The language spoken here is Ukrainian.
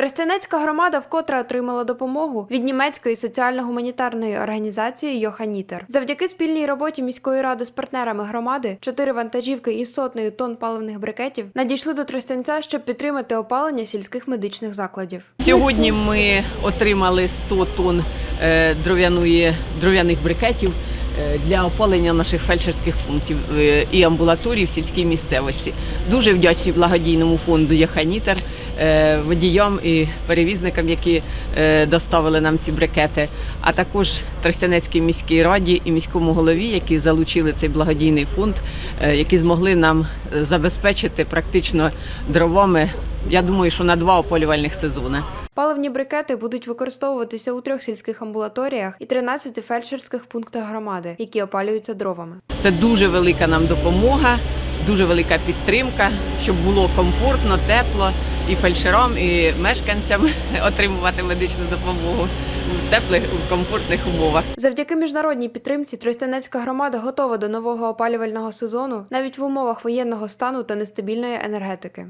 Тростянецька громада вкотре отримала допомогу від німецької соціально-гуманітарної організації Йоханітер. Завдяки спільній роботі міської ради з партнерами громади чотири вантажівки із сотнею тонн паливних брикетів надійшли до Тростянця, щоб підтримати опалення сільських медичних закладів. Сьогодні ми отримали 100 тонн е, дров'яної дров'яних брикетів для опалення наших фельдшерських пунктів е, і амбулаторій в сільській місцевості. Дуже вдячні благодійному фонду Яханітер, е, водіям і перевізникам, які е, доставили нам ці брикети, а також Тростянецькій міській раді і міському голові, які залучили цей благодійний фонд, е, які змогли нам е, забезпечити практично дровами. Я думаю, що на два опалювальних сезони. Паливні брикети будуть використовуватися у трьох сільських амбулаторіях і 13 фельдшерських пунктах громади, які опалюються дровами. Це дуже велика нам допомога, дуже велика підтримка, щоб було комфортно, тепло і фельдшерам, і мешканцям отримувати медичну допомогу в теплих, в комфортних умовах. Завдяки міжнародній підтримці Тростянецька громада готова до нового опалювального сезону навіть в умовах воєнного стану та нестабільної енергетики.